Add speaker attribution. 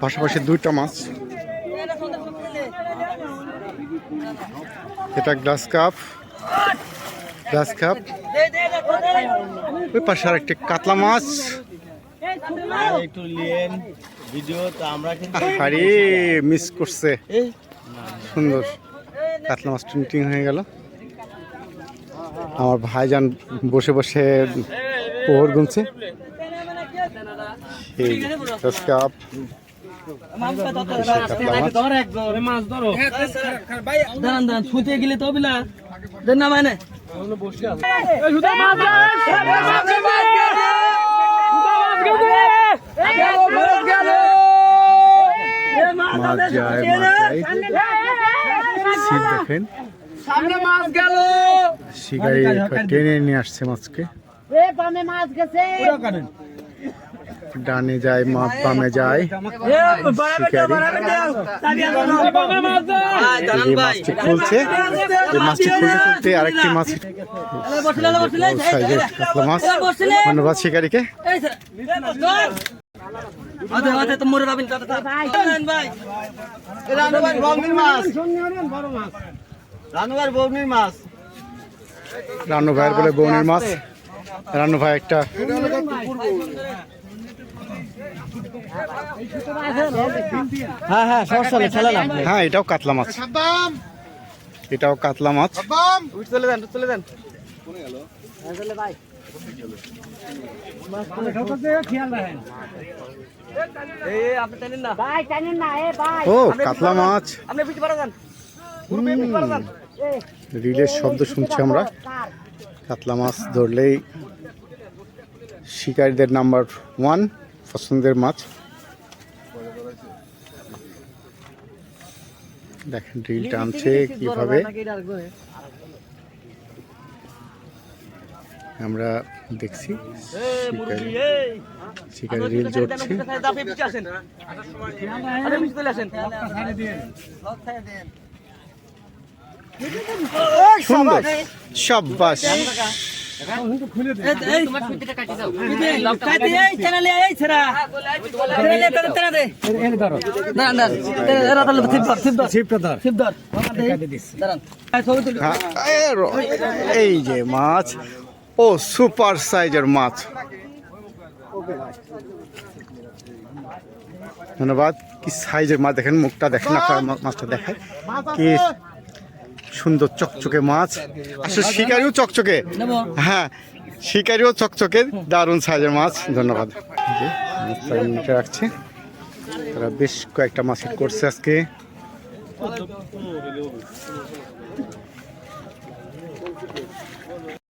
Speaker 1: পাশাপাশি দুইটা মাছ। এটা গ্লাস কাপ। Glass cup. ওই পাশে আর একটি কাতলা মাছ। আরে মিস করছে। সুন্দর। কাতলা মাছ টিং হয়ে গেল। আমার ভাইজান বসে বসে পোহর গুনছে। কাপ
Speaker 2: ছুঁতে গেলে তো বিলা দেন না মানে।
Speaker 1: দেখেন। শিকারি টেনে নিয়ে আসছে মাছকে।
Speaker 3: মাছ গেছে।
Speaker 1: ডানে যায় মাছ বামে যায় এই মাছটি খুলছে এই মাছটি খুলতে খুলতে আরেকটি মাছ মাছ। ধন্যবাদ শিকারিকে। রান্নু ভাইয়ের বলে বৌনির মাছ। রান্নু ভাই একটা।
Speaker 4: হ্যাঁ হ্যাঁ নেই খেলালাম
Speaker 1: হ্যাঁ এটাও কাতলা মাছ। এটাও কাতলা মাছ।
Speaker 4: চলে যান চলে যান
Speaker 3: ভাই
Speaker 1: ও কাতলা মাছ। রিলের শব্দ শুনছি আমরা। কাতলা মাছ ধরলেই শিকারীদের নাম্বার ওয়ান পছন্দের মাছ। দেখেন ড্রিল টানছে কীভাবে। আমরা দেখছি শিকারি। শিকারি রিল জড়ছে। সুন্দর। সাব্বাস
Speaker 2: কাটি এই
Speaker 1: যে মাছ ও সুপার সাইজের মাছ। ধন্যবাদ। কি সাইজের মাছ দেখেন মুখটা দেখেন আপনার মাছটা দেখায়। কি সুন্দর চকচকে মাছ। আসলে শিকারিও চকচকে। হ্যাঁ শিকারিও চকচকে দারুণ সাইজের মাছ। ধন্যবাদ। রাখছি। তারা বেশ কয়েকটা মাছ করছে আজকে।